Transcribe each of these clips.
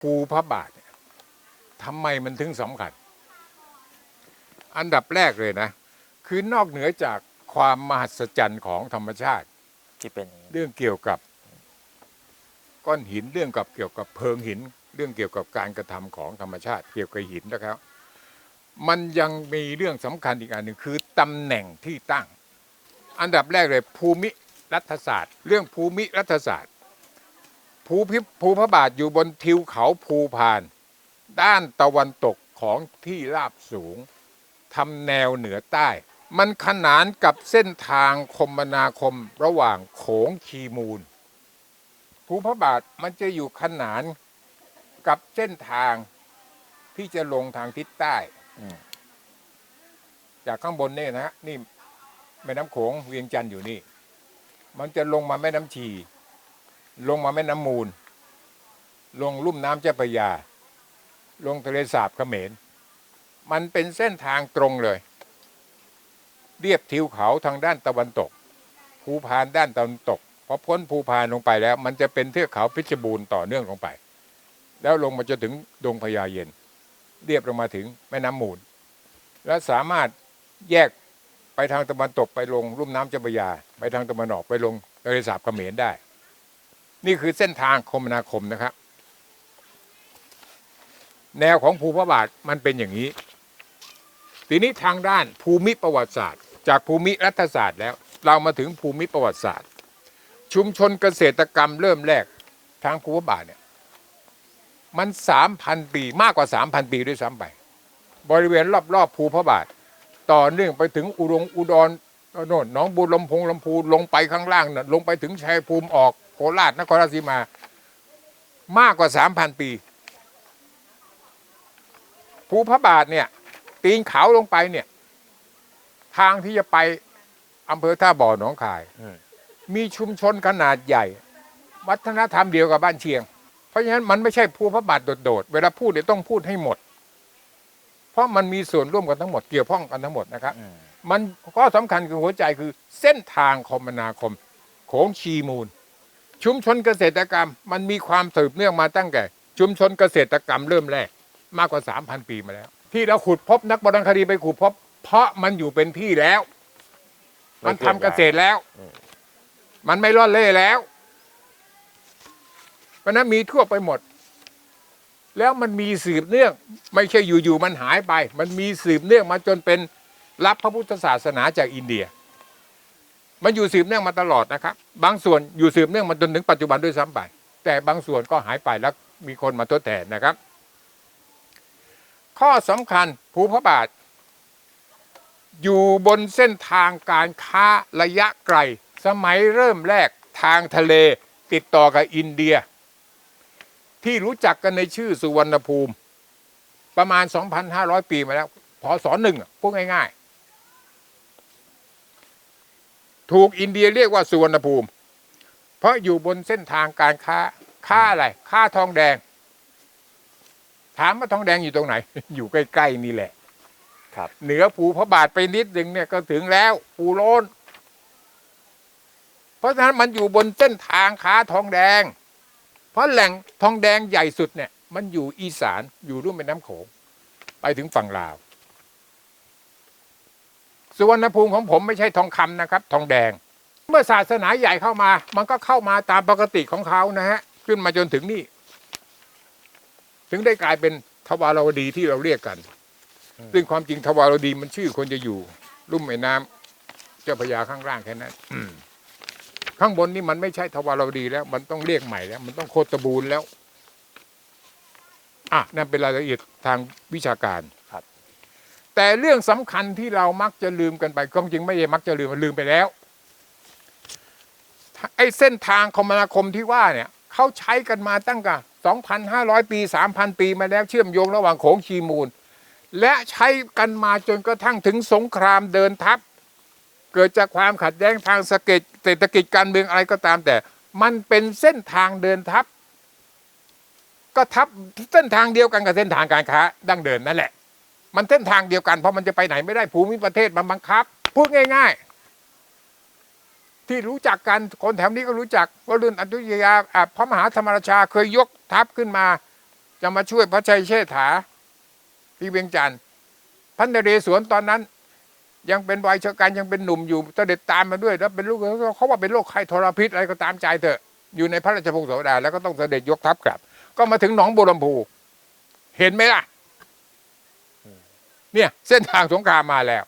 ภูพระบาทเนี่ยทำไมมันถึงสำคัญ อันดับแรกเลยนะ คือนอกเหนือจากความมหัศจรรย์ของธรรมชาติ ที่เป็นอย่างนี้เรื่องเกี่ยวกับก้อนหินเรื่องกับเกี่ยวกับเพลิงหิน เรื่องเกี่ยวกับการกระทำของธรรมชาติ เกี่ยวกับหินนะครับ มันยังมีเรื่องสำคัญอีกอันหนึ่งคือตำแหน่งที่ตั้ง อันดับแรกเลยภูมิรัฐศาสตร์ เรื่องภูมิรัฐศาสตร์ ภูพิภูพระบาทอยู่บนทิวเขาภูพาน ด้านตะวันตกของที่ราบสูงทำแนวเหนือใต้ มันขนานกับเส้นทางคมนาคมระหว่างโขงคีมูล ภูพระบาทมันจะอยู่ขนานกับเส้นทางที่จะลงทางทิศใต้จากข้างบนนี่นะฮะนี่แม่น้ำโขงเวียงจันทร์อยู่นี่ มันจะลงมาแม่น้ำชี ลงมาแม่น้ำมูล ลงลุ่มน้ำเจ้าพระยา ลงทะเลสาบเขมร มันเป็นเส้นทางตรงเลย เรียบทิวเขาทางด้านตะวันตก ภูพานด้านตะวันตกพอพ้นภูพานลงไปแล้ว มันจะเป็นเทือกเขาพิชบูรณ์ต่อเนื่องลงไป แล้วลงมาจนถึงดงพญาเย็น เรียบลงมาถึงแม่น้ำมูล และสามารถแยกไปทางตะวันตกไปลงลุ่มน้ำเจ้าพระยา ไปทางตะวันออกไปลงทะเลสาบเขมรได้ นี่คือเส้นทางคมนาคมนะครับ แนวของภูพระบาทมันเป็นอย่างนี้ ทีนี้ทางด้านภูมิประวัติศาสตร์ จากภูมิรัฐศาสตร์แล้ว เรามาถึงภูมิประวัติศาสตร์ ชุมชนเกษตรกรรมเริ่มแรกทางภูพระบาทเนี่ยมันสามพันปีมากกว่าสามพันปีด้วยซ้ำไป บริเวณรอบๆภูพระบาท ต่อเนื่องไปถึงอุดงอุดร โน่นหนองบัวลำพงลำพูลงไปข้างล่างน่ะลงไปถึงชัยภูมิออกโคราชนครราชสีมา มากกว่าสามพันปี ภูพระบาทเนี่ยตีนเขาลงไปเนี่ย ทางที่จะไปอำเภอท่าบ่อหนองคาย มีชุมชนขนาดใหญ่ วัฒนธรรมเดียวกับบ้านเชียง เพราะฉะนั้นมันไม่ใช่ภูพระบาทโดดๆ เวลาพูดเนี่ยต้องพูดให้หมด เพราะมันมีส่วนร่วมกันทั้งหมดเกี่ยวข้องกันทั้งหมดนะครับ มันข้อสำคัญคือหัวใจคือเส้นทางคมนาคมโขงชีมูล ชุมชนเกษตรกรรม มันมีความสืบเนื่องมาตั้งแต่ ชุมชนเกษตรกรรมเริ่มแรกมากกว่า 3,000 ปีมาแล้ว ที่เราขุดพบนักโบราณคดีไปขุดพบ เพราะมันอยู่เป็นที่แล้ว มันทำเกษตรแล้ว มันไม่ร่อนเล่แล้ว เพราะนั้นมีทั่วไปหมด แล้วมันมีสืบเนื่อง ไม่ใช่อยู่ๆมันหายไป มันมีสืบเนื่องมาจนเป็น รับพระพุทธศาสนาจากอินเดีย มันอยู่สืบเนื่องมาตลอดนะครับ บางส่วนอยู่สืบเนื่องมาจนถึงปัจจุบันด้วยซ้ำไป แต่บางส่วนก็หายไปแล้วมีคนมาทดแทนนะครับ ข้อสำคัญภูพระบาท อยู่บนเส้นทางการค้าระยะไกล สมัยเริ่มแรกทางทะเลติดต่อกับอินเดีย ที่รู้จักกันในชื่อสุวรรณภูมิ ประมาณ 2,500 ปีมาแล้วพศหนึ่งพูดง่ายๆ ถูกอินเดียเรียกว่าสุวรรณภูมิ เพราะอยู่บนเส้นทางการค้าค้าอะไรค้าทองแดง ถามว่าทองแดงอยู่ตรงไหน อยู่ใกล้ๆนี่แหละครับ เหนือภูพระบาทไปนิดหนึ่งเนี่ยก็ถึงแล้วภูโลนเพราะฉะนั้นมันอยู่บนเส้นทางค้าทองแดง เพราะแหล่งทองแดงใหญ่สุดเนี่ย มันอยู่อีสานอยู่รุ่มแม่น้ำโขงไปถึงฝั่งลาว สุวรรณภูมิของผมไม่ใช่ทองคำนะครับ ทองแดง เมื่อศาสนาใหญ่เข้ามา มันก็เข้ามาตามปกติของเขานะฮะขึ้นมาจนถึงนี่ ถึงได้กลายเป็นทวารวดีที่เราเรียกกัน ซึ่งความจริงทวารวดีมันชื่อคนจะอยู่รุ่มแม่น้ำเจ้าพระยาข้างล่างแค่นั้นอืมข้างบนนี่มันไม่ใช่ทวารวดีแล้ว มันต้องเรียกใหม่แล้ว มันต้องโคตบูลแล้วอะนั่นเป็นรายละเอียดทางวิชาการครับ แต่เรื่องสำคัญที่เรามักจะลืมกันไปความจริงไม่ใช่มักจะลืมมันลืมไปแล้ว ไอ้เส้นทางคมนาคมที่ว่าเนี่ยเขาใช้กันมาตั้งแต่2,500 ปี 3,000 ปีมาแล้วเชื่อมโยงระหว่างโขงชีมูล และใช้กันมาจนกระทั่งถึงสงครามเดินทัพ เกิดจากความขัดแย้งทางเศรษฐกิจเศรษฐกิจการเมืองอะไรก็ตาม แต่มันเป็นเส้นทางเดินทัพ ก็ทัพเส้นทางเดียวกันกับเส้นทางการค้าดั้งเดิมนั่นแหละ มันเส้นทางเดียวกันเพราะมันจะไปไหนไม่ได้ภูมิประเทศมันบังคับ พูดง่าย ๆ ที่รู้จักกันคนแถวนี้ก็รู้จักว่ารุ่นอยุธยาอะพระมหาธรรมราชาเคยยกทัพขึ้นมา จะมาช่วยพระชัยเชษฐาที่เวียงจันทร์พระนเรศวรตอนนั้น ยังเป็นวัยชะกันยังเป็นหนุ่มอยู่เสด็จตามมาด้วย แล้วเป็นลูกเขาว่าเป็นโรคไข้ทรพิษอะไรก็ตามใจเถอะ อยู่ในพระราชพงศาวดารแล้วก็ต้องเสด็จยกทัพกลับ ก็มาถึงหนองบัวลำพูเห็นไหมล่ะ เนี่ยเส้นทางสงครามมาแล้ว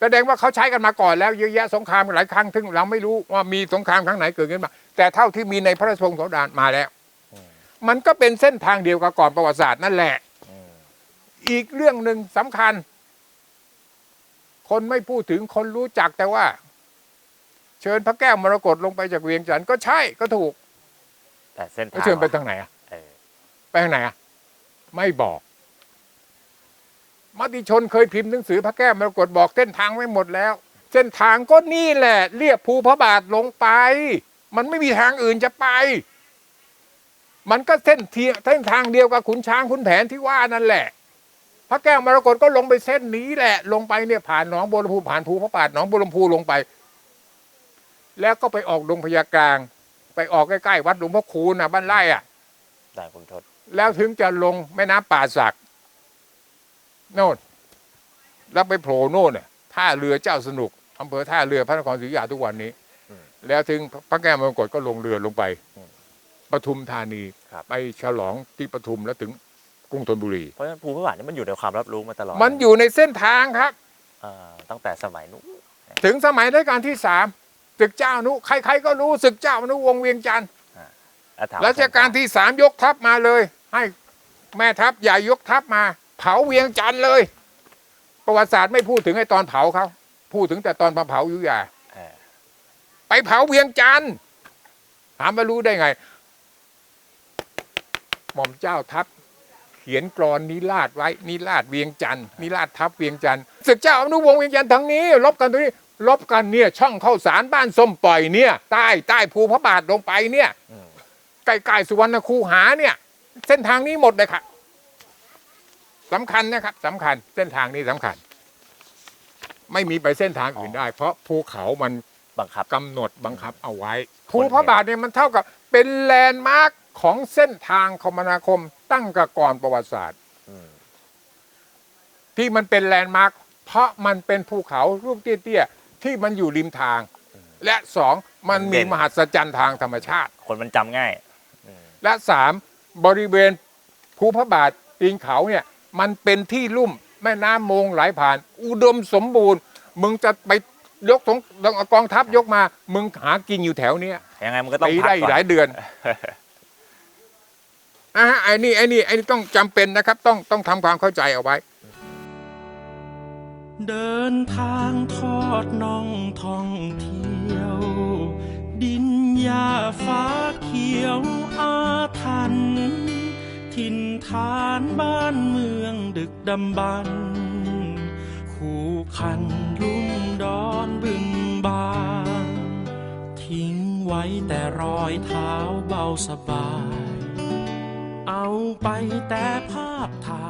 แสดงว่าเขาใช้กันมาก่อนแล้วเยอะแยะสงครามหลายครั้งถึงเราไม่รู้ว่ามีสงครามครั้งไหนเกิดขึ้นมา แต่เท่าที่มีในพระราชพงศาวดารมาแล้ว มันก็เป็นเส้นทางเดียวกับก่อนประวัติศาสตร์นั่นแหละอืมอีกเรื่องหนึ่งสำคัญ คนไม่พูดถึงคนรู้จักแต่ว่า เชิญพระแก้วมรกตลงไปจากเวียงจันทร์ก็ใช่ก็ถูก แต่เส้นแล้วทางเชิญไปทางไหนอะเออไปทางไหนอะไม่บอก มติชนเคยพิมพ์หนังสือพระแก้วมรกตบอกเส้นทางไว้หมดแล้ว เส้นทางก็นี่แหละ เรียบภูพระบาทลงไป มันไม่มีทางอื่นจะไป มันก็เส้นเทียเส้นทางเดียวกับขุนช้างขุนแผนที่ว่านั่นแหละ พระแก้วมรกตก็ลงไปเส้นนี้แหละ ลงไปเนี่ยผ่านหนองบัวลำพูผ่านภูพระบาทหนองบัวลำพูลงไป แล้วก็ไปออกดงพญากลาง ไปออกใกล้ๆวัดหลวงพ่อคูณน่ะบ้านไร่อะด่านคุณทศแล้วถึงจะลงแม่น้ำป่าสัก โน่นแล้วไปโผล่โน่นเนี่ยท่าเรือเจ้าสนุกอำเภอท่าเรือพระนครศรีอยุธยาทุกวันนี้แล้วถึงพระแก้วมรกตก็ลงเรือลงไปปทุมธานีครับไปฉลองที่ปทุมแล้วถึงกรุงธนบุรีเพราะฉะนั้นภูมิพระบาทนี่มันอยู่ในความรับรู้มาตลอด มันอยู่ในเส้นทางครับอ่าตั้งแต่สมัยนู้นถึงสมัยรัชกาลที่สามศึกเจ้าอนุใครๆก็รู้ศึกเจ้าอนุวงศ์เวียงจันทร์แล้วถามรัชกาลที่สามยกทัพมาเลย ให้แม่ทัพใหญ่ยกทัพมาเผาเวียงจันทร์เลย ประวัติศาสตร์ไม่พูดถึงไอ้ตอนเผาเขาพูดถึงแต่ตอนมาเผาอยุธยาเออไปเผาเวียงจันทร์ถามมารู้ได้ไง หม่อมเจ้าทัพเขียนกรอนนิราชไว้นิราชเวียงจันทร์นิราชทัพเวียงจันทร์ศึกเจ้าอนุวงศ์เวียงจันทร์ทั้งนี้ลบกันตรงนี้ลบกันเนี่ย ช่องเข้าสารบ้านส้มปล่อยเนี่ย ใต้ใต้ภูพระบาทลงไปเนี่ยอืมใกล้ๆสุวรรณคูหาเนี่ย เส้นทางนี้หมดเลยค่ะ สำคัญนะครับสำคัญเส้นทางนี้สำคัญ ไม่มีไปเส้นทางอื่นได้ เพราะภูเขามันบังคับ กำหนดบังคับเอาไว้คนภูพระบาทเนี่ยมันเท่ากับเป็นแลนด์มาร์คของเส้นทางคมนาคมตั้งแต่ก่อนประวัติศาสตร์อืมที่มันเป็นแลนด์มาร์คเพราะมันเป็นภูเขาลูกเตี้ยๆที่มันอยู่ริมทาง และสองมันมีมหัศจรรย์ทางธรรมชาติ คนมันจำง่ายอืมและสามบริเวณภูพระบาทตีนเขาเนี่ย มันเป็นที่ลุ่มแม่น้ำมงไหลผ่าน อุดมสมบูรณ์ มึงจะไปยกสงกองทัพยกมา มึงหากินอยู่แถวเนี้ยยังไงมันก็ต้องตีพักได้อีก่กอน หลายเดือน อะฮะไอ้นี่ไอ้นี่ไอ้นี่ต้องจำเป็นนะครับ ต้องต้องทำความเข้าใจเอาไว้ เดินทางทอดน่องท่องเที่ยว ดินหญ้าฟ้าเขียวอาถรรพ์ ถิ่นฐานบ้านเมืองดึกดำบรรพ์คู่คันลุ่มดอนบึงบานทิ้งไว้แต่รอยเท้าเบาสบาย เอาไปแต่ภาพถ่าย